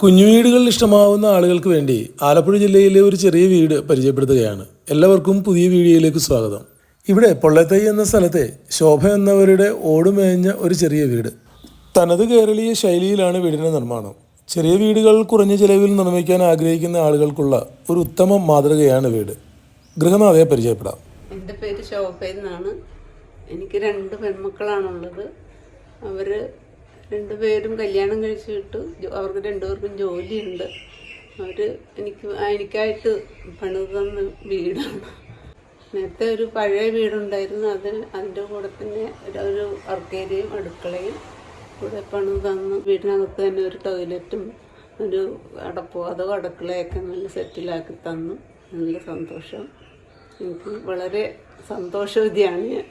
കുഞ്ഞു വീടുകൾ ഇഷ്ടമാവുന്ന ആളുകൾക്ക് വേണ്ടി ആലപ്പുഴ ജില്ലയിലെ ഒരു ചെറിയ വീട് പരിചയപ്പെടുത്തുകയാണ്. എല്ലാവർക്കും പുതിയ വീഡിയോയിലേക്ക് സ്വാഗതം. ഇവിടെ പൊള്ളത്തൈ എന്ന സ്ഥലത്തെ ശോഭ എന്നവരുടെ ഓടുമേഞ്ഞ ഒരു ചെറിയ വീട്. തനത് കേരളീയ ശൈലിയിലാണ് വീടിന്റെ നിർമ്മാണം. ചെറിയ വീടുകൾ കുറഞ്ഞ ചിലവിൽ നിർമ്മിക്കാൻ ആഗ്രഹിക്കുന്ന ആളുകൾക്കുള്ള ഒരു ഉത്തമ മാതൃകയാണ് വീട്. ഗൃഹനാഥയെ പരിചയപ്പെടാം. എന്റെ പേര് ശോഭ എന്നാണ്. എനിക്ക് രണ്ട് പെൺമക്കളാണുള്ളത്. അവർ രണ്ടുപേരും കല്യാണം കഴിച്ചിട്ട് അവർക്ക് രണ്ടുപേർക്കും ജോലിയുണ്ട്. അവർ എനിക്ക് എനിക്കായിട്ട് പണിത് തന്ന വീടാണ്. നേരത്തെ ഒരു പഴയ വീടുണ്ടായിരുന്നു. അത് അതിന്റെ കൂടെ തന്നെ ഒരു- വർക്കേരിയയും അടുക്കളയും കൂടെ പണിത് തന്ന് വീടിനകത്ത് തന്നെ ഒരു ടോയ്ലറ്റും ഒരു അടപ്പോ അതോ അടുക്കളയൊക്കെ നല്ല സെറ്റിലാക്കി തന്നു. നല്ല സന്തോഷം. എനിക്ക് വളരെ സന്തോഷവതിയാണ് ഞാൻ.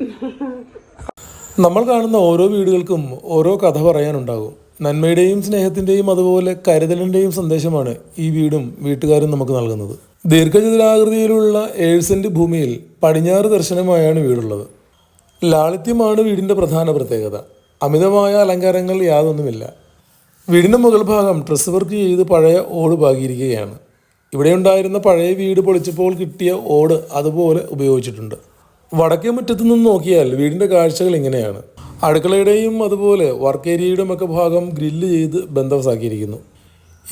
നമ്മൾ കാണുന്ന ഓരോ വീടുകൾക്കും ഓരോ കഥ പറയാനുണ്ടാകും. നന്മയുടെയും സ്നേഹത്തിന്റെയും അതുപോലെ കരുതലിന്റെയും സന്ദേശമാണ് ഈ വീടും വീട്ടുകാരും നമുക്ക് നൽകുന്നത്. ദീർഘചതുരാകൃതിയിലുള്ള ഏഴ്സെന്റ് ഭൂമിയിൽ പടിഞ്ഞാറ് ദർശനമായാണ് വീടുള്ളത്. ലാളിത്യമാണ് വീടിന്റെ പ്രധാന പ്രത്യേകത. അമിതമായ അലങ്കാരങ്ങൾ യാതൊന്നുമില്ല. വീടിന്റെ മുകൾ ഭാഗം ഡ്രസ് വർക്ക് ചെയ്ത് പഴയ ഓട് പാകിയിരിക്കുകയാണ്. ഇവിടെ ഉണ്ടായിരുന്ന പഴയ വീട് പൊളിച്ചപ്പോൾ കിട്ടിയ ഓട് അതുപോലെ ഉപയോഗിച്ചിട്ടുണ്ട്. വടക്കേ മുറ്റത്ത് നിന്ന് നോക്കിയാൽ വീടിന്റെ കാഴ്ചകൾ ഇങ്ങനെയാണ്. അടുക്കളയുടെയും അതുപോലെ വർക്ക് ഏരിയയുടെയും ഒക്കെ ഭാഗം ഗ്രില്ല് ചെയ്ത് ബന്ധവസാക്കിയിരിക്കുന്നു.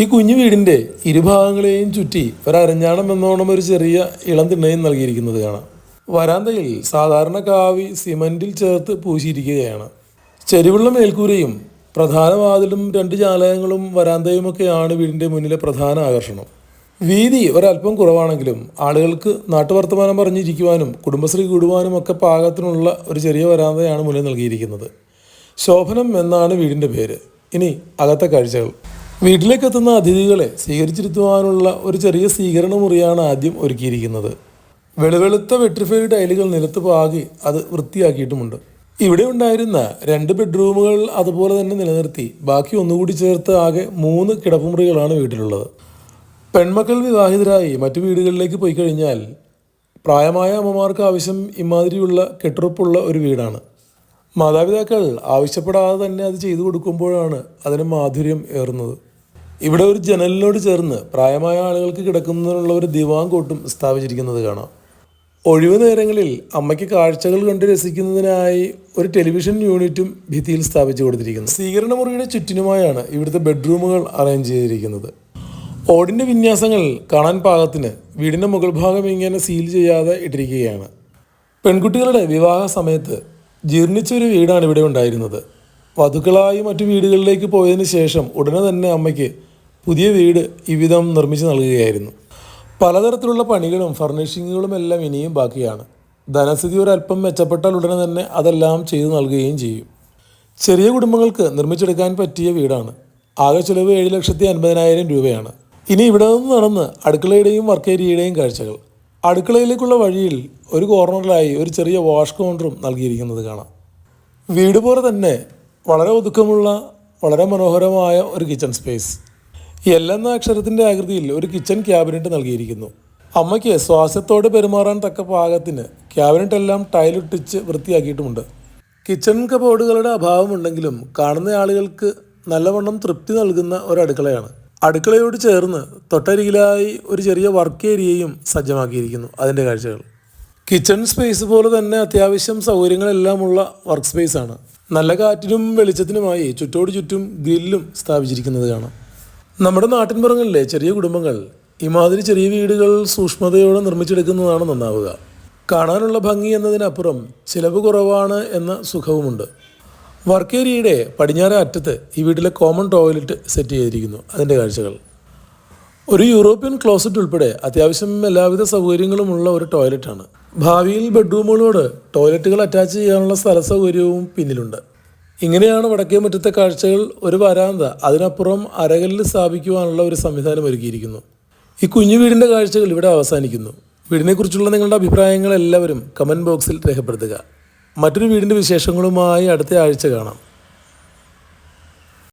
ഈ കുഞ്ഞു വീടിന്റെ ഇരുഭാഗങ്ങളെയും ചുറ്റി ഒരരഞ്ഞാണം എന്നോണം ഒരു ചെറിയ ഇളം തിണ്ണയും നൽകിയിരിക്കുന്നത് കാണാം. വരാന്തയിൽ സാധാരണ കാവി സിമന്റിൽ ചേർത്ത് പൂശിയിരിക്കുകയാണ്. ചെരുവുള്ള മേൽക്കൂരയും പ്രധാന വാതിലും രണ്ട് ജാലകങ്ങളും വരാന്തയുമൊക്കെയാണ് വീടിന്റെ മുന്നിലെ പ്രധാന ആകർഷണം. വീതി ഒരല്പം കുറവാണെങ്കിലും ആളുകൾക്ക് നാട്ടുവർത്തമാനം പറഞ്ഞിരിക്കുവാനും കുടുംബശ്രീ കൂടുവാനും ഒക്കെ പാകത്തിനുള്ള ഒരു ചെറിയ വരാന്തയാണ് മുന്നിൽ നൽകിയിരിക്കുന്നത്. ശോഭനം എന്നാണ് വീടിന്റെ പേര്. ഇനി അകത്തെ കാഴ്ചകൾ. വീട്ടിലേക്ക് എത്തുന്ന അതിഥികളെ സ്വീകരിച്ചിരുത്തുവാനുള്ള ഒരു ചെറിയ സ്വീകരണ മുറിയാണ് ആദ്യം ഒരുക്കിയിരിക്കുന്നത്. വെളുവെളുത്ത വെട്രിഫൈഡ് ടൈലുകൾ നിലത്ത് പാകി അത് വൃത്തിയാക്കിയിട്ടുമുണ്ട്. ഇവിടെ ഉണ്ടായിരുന്ന രണ്ട് ബെഡ്റൂമുകൾ അതുപോലെ തന്നെ നിലനിർത്തി. ബാക്കി ഒന്നുകൂടി ചേർത്ത് ആകെ മൂന്ന് കിടപ്പുമുറികളാണ് വീട്ടിലുള്ളത്. പെൺമക്കൾ വിവാഹിതരായി മറ്റു വീടുകളിലേക്ക് പോയി കഴിഞ്ഞാൽ പ്രായമായ അമ്മമാർക്ക് ആവശ്യം ഇമാതിരിയുള്ള കെട്ടുറപ്പുള്ള ഒരു വീടാണ്. മാതാപിതാക്കൾ ആവശ്യപ്പെടാതെ തന്നെ അത് ചെയ്തു കൊടുക്കുമ്പോഴാണ് അതിന് മാധുര്യം ഏറുന്നത്. ഇവിടെ ഒരു ജനലിനോട് ചേർന്ന് പ്രായമായ ആളുകൾക്ക് കിടക്കുന്നതിനുള്ള ഒരു ദിവാൻ കോട്ടും സ്ഥാപിച്ചിരിക്കുന്നത് കാണാം. ഒഴിവു നേരങ്ങളിൽ അമ്മയ്ക്ക് കാഴ്ചകൾ കണ്ട് രസിക്കുന്നതിനായി ഒരു ടെലിവിഷൻ യൂണിറ്റും ഭിത്തിയിൽ സ്ഥാപിച്ചു കൊടുത്തിരിക്കുന്നു. സ്വീകരണ മുറിയുടെ ചുറ്റിനുമായാണ് ഇവിടുത്തെ ബെഡ്റൂമുകൾ അറേഞ്ച് ചെയ്തിരിക്കുന്നത്. ഓടിന്റെ വിന്യാസങ്ങൾ കാണാൻ പാകത്തിന് വീടിന്റെ മുകൾ ഭാഗം ഇങ്ങനെ സീൽ ചെയ്യാതെ ഇട്ടിരിക്കുകയാണ്. പെൺകുട്ടികളുടെ വിവാഹ സമയത്ത് ജീർണിച്ചൊരു വീടാണ് ഇവിടെ ഉണ്ടായിരുന്നത്. വധുക്കളായി മറ്റു വീടുകളിലേക്ക് പോയതിന് ശേഷം ഉടനെ തന്നെ അമ്മയ്ക്ക് പുതിയ വീട് ഇവിധം നിർമ്മിച്ചു നൽകുകയായിരുന്നു. പലതരത്തിലുള്ള പണികളും ഫർണിഷിങ്ങുകളും എല്ലാം ഇനിയും ബാക്കിയാണ്. ധനസ്ഥിതി ഒരല്പം മെച്ചപ്പെട്ടാൽ ഉടനെ തന്നെ അതെല്ലാം ചെയ്തു നൽകുകയും ചെയ്യും. ചെറിയ കുടുംബങ്ങൾക്ക് നിർമ്മിച്ചെടുക്കാൻ പറ്റിയ വീടാണ്. ആകെ ചിലവ് ഏഴ് ലക്ഷത്തി അൻപതിനായിരം രൂപയാണ്. ഇനി ഇവിടെ നിന്ന് നടന്ന് അടുക്കളയുടെയും വർക്ക് ഏരിയയുടെയും കാഴ്ചകൾ. അടുക്കളയിലേക്കുള്ള വഴിയിൽ ഒരു കോർണറിലായി ഒരു ചെറിയ വാഷ് കൗണ്ടറും നൽകിയിരിക്കുന്നത് കാണാം. വീട് പോലെ തന്നെ വളരെ ഒതുക്കമുള്ള വളരെ മനോഹരമായ ഒരു കിച്ചൺ സ്പേസ്. എല്ലെന്ന അക്ഷരത്തിന്റെ ആകൃതിയിൽ ഒരു കിച്ചൺ ക്യാബിനറ്റ് നൽകിയിരിക്കുന്നു. അമ്മയ്ക്ക് സ്വാസ്ഥ്യത്തോടെ പെരുമാറാൻ തക്ക പാകത്തിന് ക്യാബിനറ്റ് എല്ലാം ടൈലിട്ടിച്ച് വൃത്തിയാക്കിയിട്ടുമുണ്ട്. കിച്ചൺ കബോർഡുകളുടെ അഭാവമുണ്ടെങ്കിലും കാണുന്ന ആളുകൾക്ക് നല്ലവണ്ണം തൃപ്തി നൽകുന്ന ഒരു അടുക്കളയാണ്. അടുക്കളയോട് ചേർന്ന് തൊട്ടരികിലായി ഒരു ചെറിയ വർക്ക് ഏരിയയും സജ്ജമാക്കിയിരിക്കുന്നു അതിന്റെ കാഴ്ചകൾ. കിച്ചൺ സ്പേസ് പോലെ തന്നെ അത്യാവശ്യം സൗകര്യങ്ങളെല്ലാമുള്ള വർക്ക് സ്പേസ് ആണ്. നല്ല കാറ്റിനും വെളിച്ചത്തിനുമായി ചുറ്റോട് ചുറ്റും ഗ്രില്ലും സ്ഥാപിച്ചിരിക്കുന്നത് കാണാം. നമ്മുടെ നാട്ടിൻപുറങ്ങളിലെ ചെറിയ കുടുംബങ്ങൾ ഇമാതിരി ചെറിയ വീടുകൾ സൂക്ഷ്മതയോടെ നിർമ്മിച്ചെടുക്കുന്നതാണ് നന്നാവുക. കാണാനുള്ള ഭംഗി എന്നതിനപ്പുറം ചിലവ് കുറവാണ് എന്ന സുഖവുമുണ്ട്. വർക്ക് ഏരിയയുടെ പടിഞ്ഞാറേ അറ്റത്ത് ഈ വീട്ടിലെ കോമൺ ടോയ്ലറ്റ് സെറ്റ് ചെയ്തിരിക്കുന്നു. അതിന്റെ കാഴ്ചകൾ. ഒരു യൂറോപ്യൻ ക്ലോസറ്റ് ഉൾപ്പെടെ അത്യാവശ്യം എല്ലാവിധ സൗകര്യങ്ങളുമുള്ള ഒരു ടോയ്ലറ്റാണ് ഭാവിയിൽ ബെഡ്റൂമുകളോട് ടോയ്ലറ്റുകൾ അറ്റാച്ച് ചെയ്യാനുള്ള സ്ഥല സൗകര്യവും പിന്നിലുണ്ട്. ഇങ്ങനെയാണ് വടക്കേ മുറ്റത്തെ കാഴ്ചകൾ ഒരു വരാന്ത അതിനപ്പുറം അരകല്ലിൽ സ്ഥാപിക്കുവാനുള്ള ഒരു സംവിധാനം ഒരുക്കിയിരിക്കുന്നു. ഈ കുഞ്ഞു വീടിന്റെ കാഴ്ചകൾ ഇവിടെ അവസാനിക്കുന്നു. വീടിനെക്കുറിച്ചുള്ള നിങ്ങളുടെ അഭിപ്രായങ്ങൾ എല്ലാവരും കമന്റ് ബോക്സിൽ രേഖപ്പെടുത്തുക. മറ്റൊരു വീടിന്റെ വിശേഷങ്ങളുമായി അടുത്ത ആഴ്ച കാണാം.